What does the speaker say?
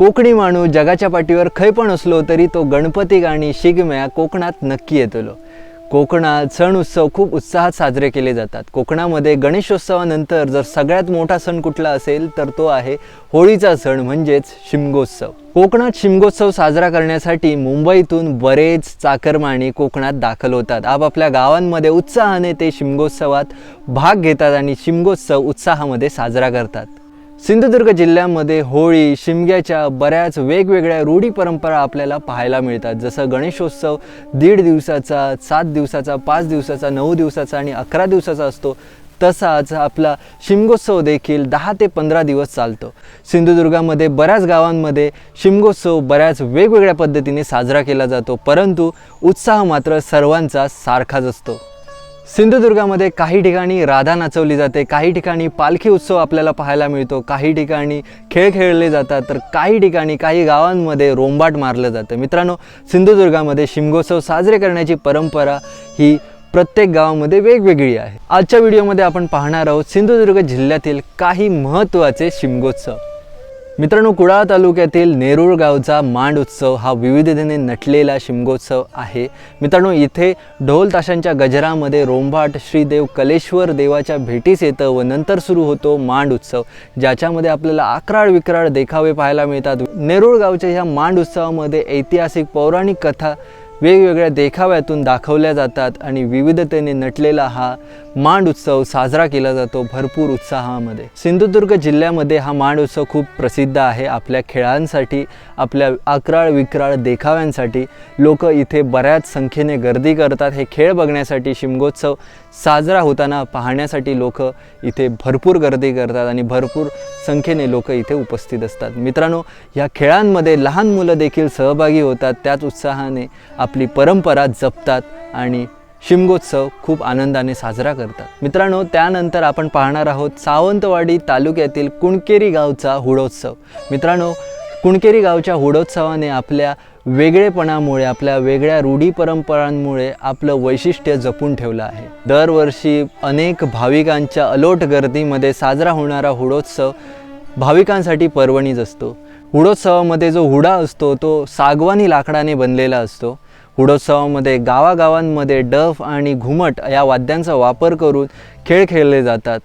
कोकणी माणूस जगाच्या पाठीवर खंय पण असलो तरी तो गणपतीक आणि शिगम्या कोकणात नक्की येतलो. कोकणात सण उत्सव खूप उत्साहात साजरे केले जातात. कोकणामध्ये गणेशोत्सवानंतर जर सगळ्यात मोठा सण कुठला असेल तर तो आहे होळीचा सण म्हणजेच शिमगोत्सव. कोकणात शिमगोत्सव साजरा करण्यासाठी मुंबईतून बरेच चाकरमानी कोकणात दाखल होतात. आपापल्या गावांमध्ये उत्साहाने ते शिमगोत्सवात भाग घेतात आणि शिमगोत्सव उत्साहामध्ये साजरा करतात. सिंधुदुर्ग जिल्ह्यामध्ये होळी शिमग्याच्या बऱ्याच वेगवेगळ्या रूढी परंपरा आपल्याला पाहायला मिळतात. जसं गणेशोत्सव दीड दिवसाचा सात दिवसाचा पाच दिवसाचा नऊ दिवसाचा आणि अकरा दिवसाचा असतो. तसाच आपला शिमगोत्सव देखील दहा ते पंधरा दिवस चालतो. सिंधुदुर्गामध्ये बऱ्याच गावांमध्ये शिमगोत्सव बऱ्याच वेगवेगळ्या पद्धतीने साजरा केला जातो परंतु उत्साह मात्र सर्वांचा सारखाच असतो. सिंधुदुर्गामध्ये काही ठिकाणी राधा नाचवली जाते काही ठिकाणी पालखी उत्सव आपल्याला पाहायला मिळतो काही ठिकाणी खेळ खेळले जातात तर काही ठिकाणी काही गावांमध्ये रोंबाट मारलं जातं. मित्रांनो सिंधुदुर्गामध्ये शिमगोत्सव साजरे करण्याची परंपरा ही प्रत्येक गावामध्ये वेगवेगळी आहे. आजच्या व्हिडिओमध्ये आपण पाहणार आहोत सिंधुदुर्ग जिल्ह्यातील काही महत्त्वाचे शिमगोत्सव. मित्रांनो कुडाळ तालुक्यातील नेरूळ गावचा मांड उत्सव हा विविधतेने नटलेला शिमगोत्सव आहे. मित्रांनो इथे ढोल ताशांच्या गजरामध्ये रोंभाट श्रीदेव कलेश्वर देवाच्या भेटीस येतं व नंतर सुरू होतो मांड उत्सव ज्याच्यामध्ये आपल्याला आक्राळ विक्राळ देखावे पाहायला मिळतात. नेरूळ गावच्या ह्या मांड उत्सवामध्ये ऐतिहासिक पौराणिक कथा वेगवेगळ्या देखाव्यातून दाखवल्या जातात आणि विविधतेने नटलेला हा मांड उत्सव साजरा केला जातो भरपूर उत्साहामध्ये. सिंधुदुर्ग जिल्ह्यामध्ये हा मांड उत्सव खूप प्रसिद्ध आहे. आपल्या खेळांसाठी आपल्या अकराळ विक्राळ देखाव्यांसाठी लोक इथे बऱ्याच संख्येने गर्दी करतात. हे खेळ बघण्यासाठी शिमगोत्सव साजरा होताना पाहण्यासाठी लोक इथे भरपूर गर्दी करतात आणि भरपूर संख्येने लोक इथे उपस्थित असतात. मित्रांनो या खेळांमध्ये लहान मुलं देखील सहभागी होतात. त्याच उत्साहाने आपली परंपरा जपतात आणि शिमगोत्सव खूप आनंदाने साजरा करतात. मित्रांनो त्यानंतर आपण पाहणार आहोत सावंतवाडी तालुक्यातील कुणकेरी गावचा हुडोत्सव. मित्रांनो कुणकेरी गावच्या हुडोत्सवाने आपल्या वेगळेपणामुळे आपल्या वेगळ्या रूढी परंपरांमुळे आपलं वैशिष्ट्य जपून ठेवलं आहे. दरवर्षी अनेक भाविकांच्या अलोट गर्दीमध्ये साजरा होणारा हुडोत्सव भाविकांसाठी पर्वणीच असतो. हुडोत्सवामध्ये जो हुडा असतो तो सागवानी लाकडाने बनलेला असतो. हुडोत्सवामध्ये गावागावांमध्ये डफ आणि घुमट या वाद्यांचा वापर करून खेळ खेळले जातात.